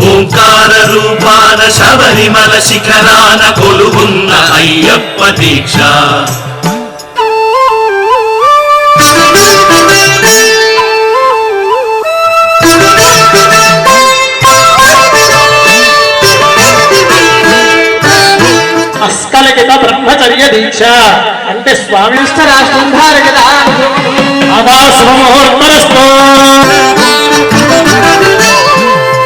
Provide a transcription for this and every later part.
ఓంకార రూపాన శబరిమల శిఖరాన కొలువున్న అయ్యప్ప దీక్ష. అస్కలకిత బ్రహ్మచర్య దీక్ష. అంటే స్వామి రాష్ట్రం రాష్ట్రంధారకిత అదా శుభముహూర్తరస్తో.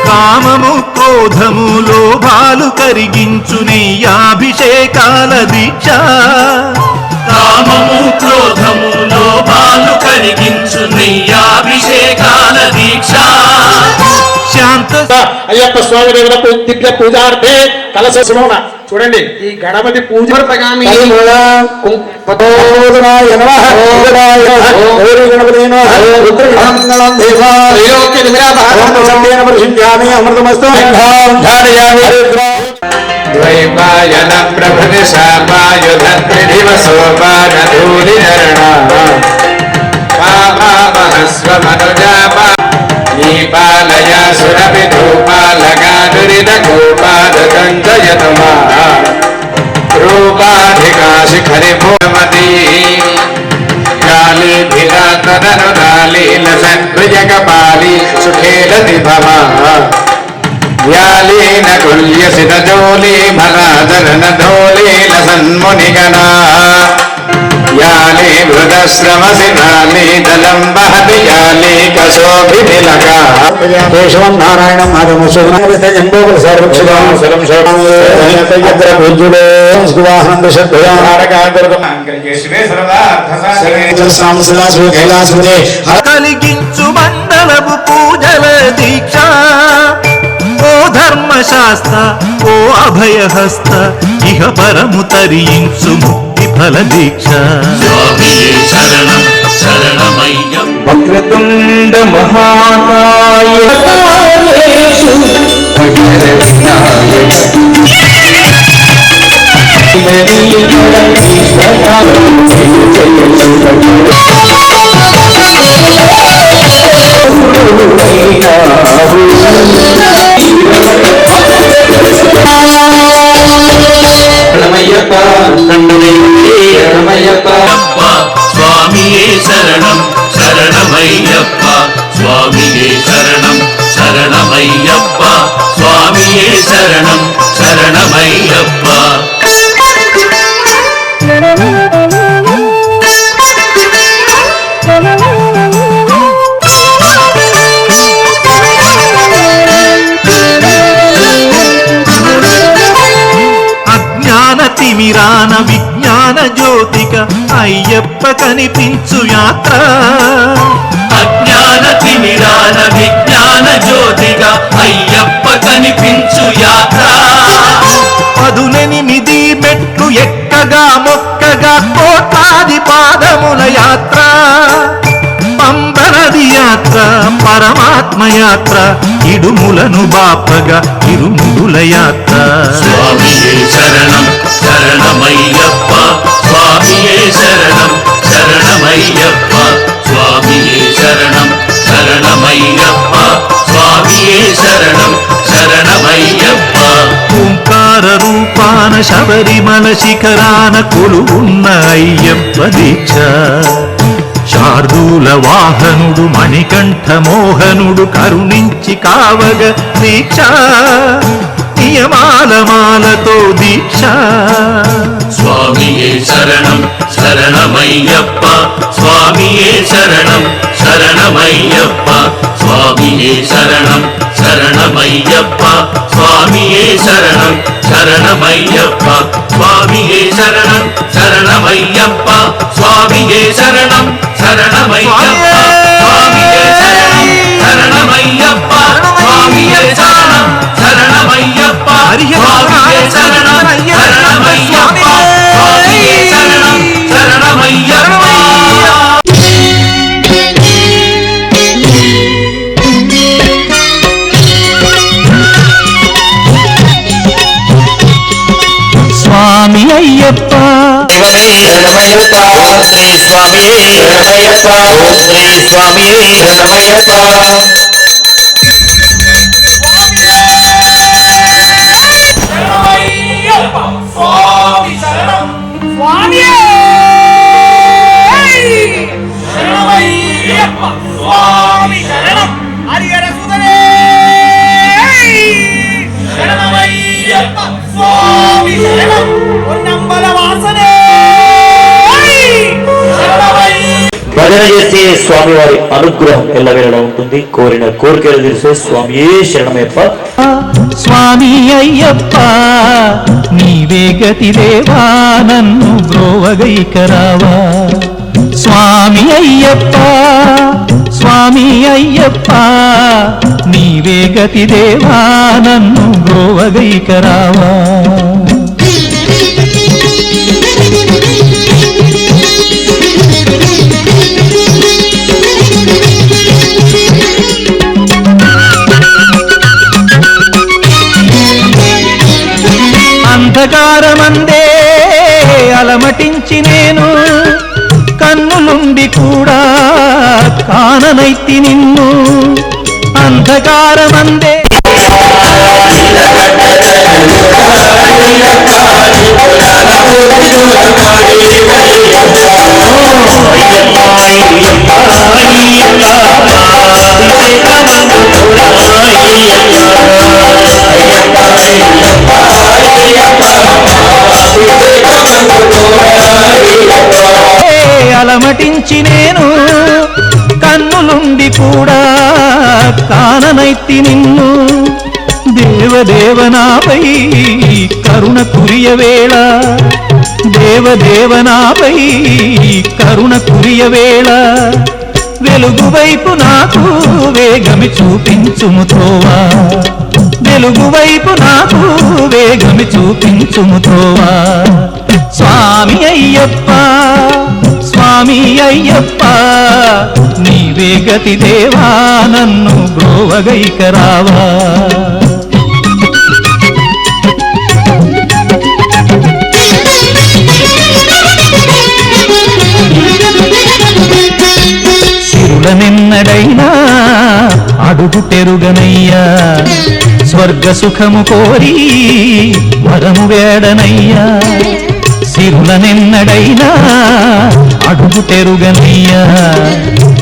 కామము క్రోధము లోభాలు కరిగించు నెయ్యాభిషేకాల దీక్ష. కామము క్రోధము లోభాలు కరిగించు నెయ్యాభిషేకాల దీక్ష. శాంత అయ్యప్ప స్వామి దివ్య పూజార్థే కలశ శుభమున చూడండి ఈ గణపతి పూజ ద్వైపాయన ప్రభృతి శాపాయుధూలిధరణ పామహస్వమనుజాపా నీపాలయ సురవిధూపాలగానురిద గోపాదంజయతమా రూపాధికా శిఖరి భూమతి కాళీభిరాతననురాలీలసన్ప్రియకపాలి సుఖేలతి వ్యాలీన కుల్యసిత జోలీ భలాదరణ ధోలీల సన్మునిగణా పూజ్యుడేవాహనం కైలాసమునే కలిగించు మండలపు పూజల దీక్ష ఓ ధర్మశాస్త్ర ఓ అభయహస్త ఇహ పరము తరించు ముక్తి ఫల దీక్ష. వక్రతుండ మహాకాయ అయ్యప్ప తిమిరాన విజ్ఞాన జ్యోతిక అయ్యప్ప కనిపించు యాత్ర. అజ్ఞాన తిమిరాన విజ్ఞాన జ్యోతిగా అయ్యప్ప కనిపించు యాత్ర. పదునెనిమిది మెట్లు ఎక్కగా మొక్కగా కోట్లాది పాదముల యాత్ర. పంబనది యాత్ర పరమాత్మ యాత్ర ఇడుములను బాపగా ఇరుముడుల యాత్ర. శరణమయ్యప్ప స్వామియే శరణం. శరణమయ్యప్ప స్వామియే శరణం. శరణమయ్యప్ప స్వామియే శరణం. శరణమయ్యప్ప. ఓంకార రూపాన శబరిమల శిఖరాన కొలువున్న అయ్యప్ప దీక్ష. శార్దూల వాహనుడు మణికంఠ మోహనుడు కరుణించి కావగ దీక్ష. నియమాల మాలతో దీక్ష స్వామియే శరణం శరణమయ్యప్ప స్వామియే శరణం శరణమయ్యప్ప స్వామియే శరణం శరణమయ్యప్ప స్వామియే శరణం శరణమయ్యప్ప స్వామియే శరణం శరణమయ్యప్ప స్వామియే శరణం శరణమయ్యప్ప స్వామియే శరణం శరణమయ్యప్ప சரணமையப்பா சரணமையப்பா சுவாமி ஐயப்பா. நமயப்பா ஸ்ரீ சுவாமி ஸ்ரீ சுவாமி நமயப்பா സ്വാമിയേ! ശരണമയ്യപ്പ സ്വാമി ശരണം ഹരിഹര സുതനേ ശരണമയ്യപ്പ സ്വാമി ശരണം! చేసే స్వామివారి అనుగ్రహం ఎల్లవేళలా ఉంటుంది. కోరిన కోరికలు తెలిసే స్వామియే శరణమయ్యప్ప. స్వామి అయ్యప్ప నీవే గతి దేవా నన్ను బ్రోవగైకరావా స్వామి అయ్యప్ప స్వామి అయ్యప్ప నీవే గతి దేవా నన్ను బ్రోవగైకరావా అంధకారమందే అలమటించి నేను కన్నులుండి కూడా కాననైతి నిన్ను. అంధకారమందే కాననైతి నిన్ను దేవదేవనాపై కరుణ కురియ వేళ. దేవదేవనాపై కరుణ కురియ వేళ. వెలుగు వైపు నాకు వేగమి చూపించుము త్రోవా. వెలుగు వైపు నాకు వేగమి చూపించుము త్రోవా. స్వామి అయ్యప్ప స్వామి అయ్యప్ప నీవే గతి దేవా నన్ను బ్రోవగైకరావా సిరుల నిన్నడైనా అడుగు తెరుగనయ్యా స్వర్గ సుఖము కోరి వరము వేడనయ్యా. సిరుల నిన్నడైనా అడుగు తెరుగనయ్యా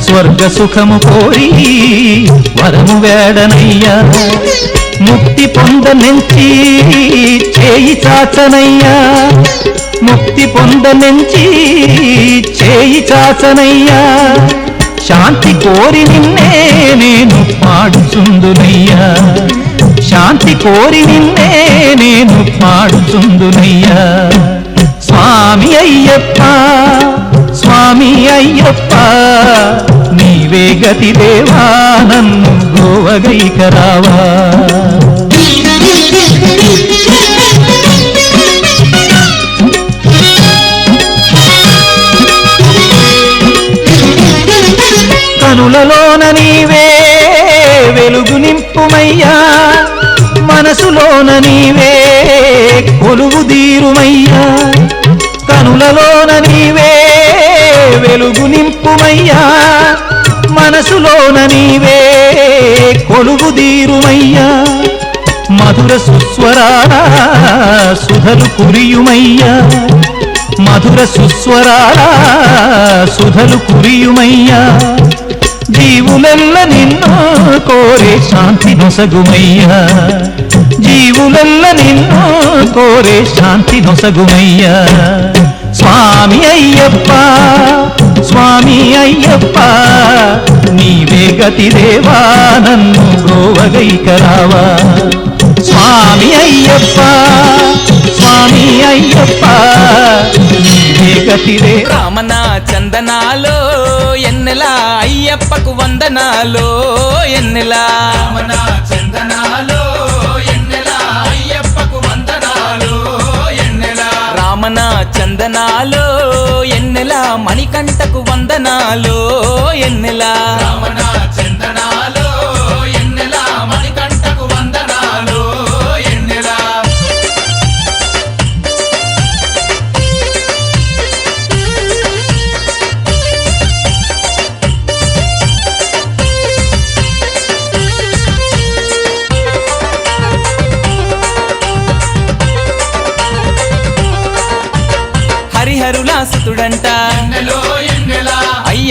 స్వర్గ సుఖము కోరి వరము వేడనయ్యా ముక్తి పొందనెంచి చేయి చాచనయ్యా ముక్తి పొందనెంచి చేయి చాచనయ్యా శాంతి కోరి నిన్నే నేను పాడుచుందునయ్యా శాంతి కోరి నిన్నే నేను పాడుచుందునయ్యా స్వామి అయ్యప్ప స్వామి అయ్యప్ప నీవే గతి దేవా నన్ను గోవగైకరావా. కనులలోన నీవే వెలుగు నింపుమయ్యా మనసులోన నీవే కొలువు దీరుమయ్యా కనులలోన నీవే వెలుగు మనసులోన నీవే కొలువు దీరుమయ్యా మధుర సుస్వరా సుధలు కురియుమయ్యా. మధుర సుస్వరా సుధలు కురియుమయ్యా. జీవులెల్ల నిన్ను కోరే శాంతి నొసగుమయ్యా. జీవులెల్ల నిన్ను కోరే శాంతి నొసగుమయ్యా. స్వామి అయ్యప్ప స్వామి అయ్యప్ప నీవే గతి దేవా నన్ను గోవగైకరావా స్వామి అయ్యప్ప స్వామి అయ్యప్ప నీవే గతి దేవా రామన చందనాలో ఎన్నెలా అయ్యప్పకు వందనాలో ఎన్నెలా? రామన చందనాలో చందనాలో ఎన్నెలా మణికంటకు వందనాలో ఎన్నెలా రామన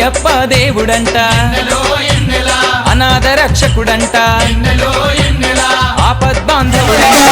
అయ్యప్ప దేవుడంట. అనాథ రక్షకుడంట. ఆపద్బాంధవుడంట.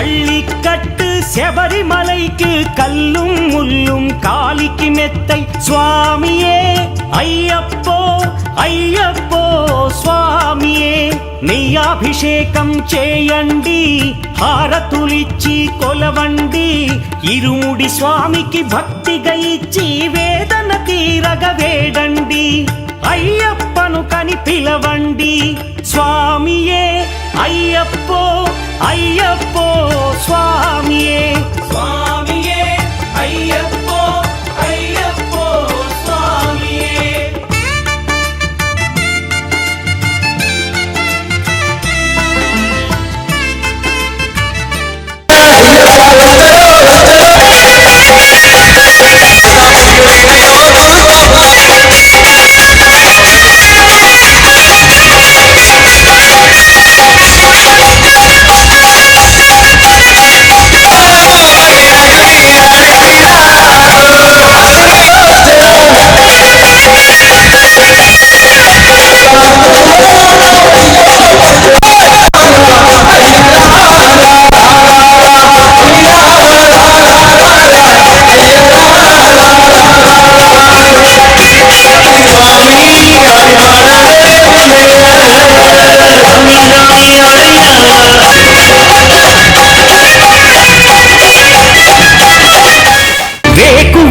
பள்ளிக்கட்டு செபரிமலைக்கு கல்லும் முள்ளும் காலிக்கு மெத்தை சுவாமியே ஐயப்போ ஐயப்போ స్వామియే నెయ్యాభిషేకం చేయండి హారతులిచ్చి కొలవండి ఇరుముడి స్వామికి భక్తిగా ఇచ్చి వేదన తీరగ వేడండి అయ్యప్పను కని పిలవండి స్వామియే అయ్యప్పో అయ్యప్పో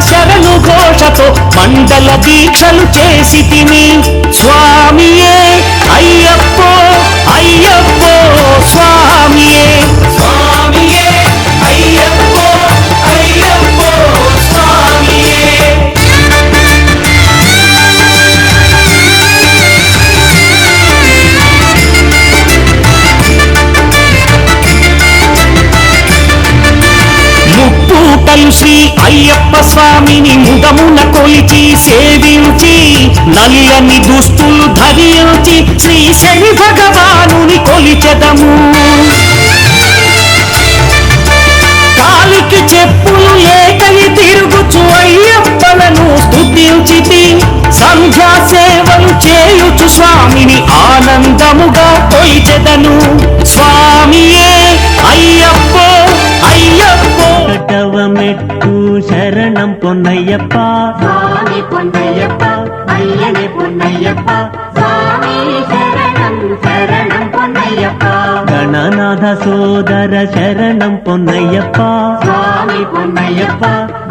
శరణు ఘోషతో మండల దీక్షలు చేసి తిని. స్వామి స్వామిని ముదమున కొలిచి సేవించి నల్లని దుస్తులు ధరించి శ్రీ శని భగవానుని కొలిచెదము. కాలికి చెప్పులు లేకని తిరుగుచు అయ్యప్పలను స్తుతించితి సంధ్యా సేవలు చేయుచు స్వామిని ఆనందముగా కొలిచెదను. స్వామియే అయ్య శరణం పొన్నయ్యప్ప స్వామి పొన్నయ్యప్ప అయ్యనే పొన్నయ్యప్ప స్వామి శరణం శరణం పొన్నయ్యప్ప గణనాథ సోదర శరణం పొన్నయ్యప్ప స్వామి పొన్నయ్యప్ప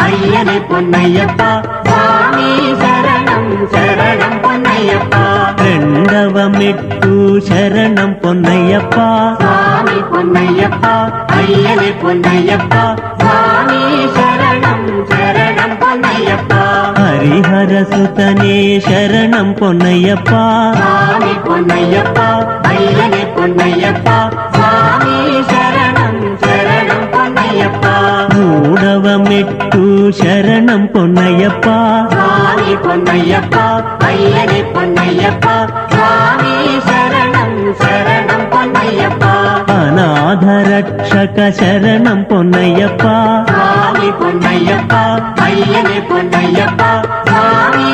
అయ్యనే పొన్నయ్యప్ప స్వామి శరణం శరణం పొన్నయ్యప్ప రెండవ మెట్టు శరణం పొన్నయ్యప్ప స్వామి పొన్నయ్యప్ప అయ్యనే పొన్నయ్యప్ప హరిహర సుతనే శరణం పొన్నయ్యప్ప స్వామి పొన్నయ్యప్ప అయ్యనే పొన్నయ్యప్ప స్వామి శరణం శరణం పొన్నయ్యప్ప మూడవ మెట్టు శరణం పొన్నయ్యప్ప స్వామి పొన్నయ్యప్ప అయ్యనే పొన్నయ్యప్ప స్వామి శరణం శరణం పొన్నయ్యప్ప అనాథ రక్షక శరణం పొన్నయ్యప్ప స్వామి పొన్నయ్యప్ప అయ్యనే పొన్నయ్యప్ప స్వామి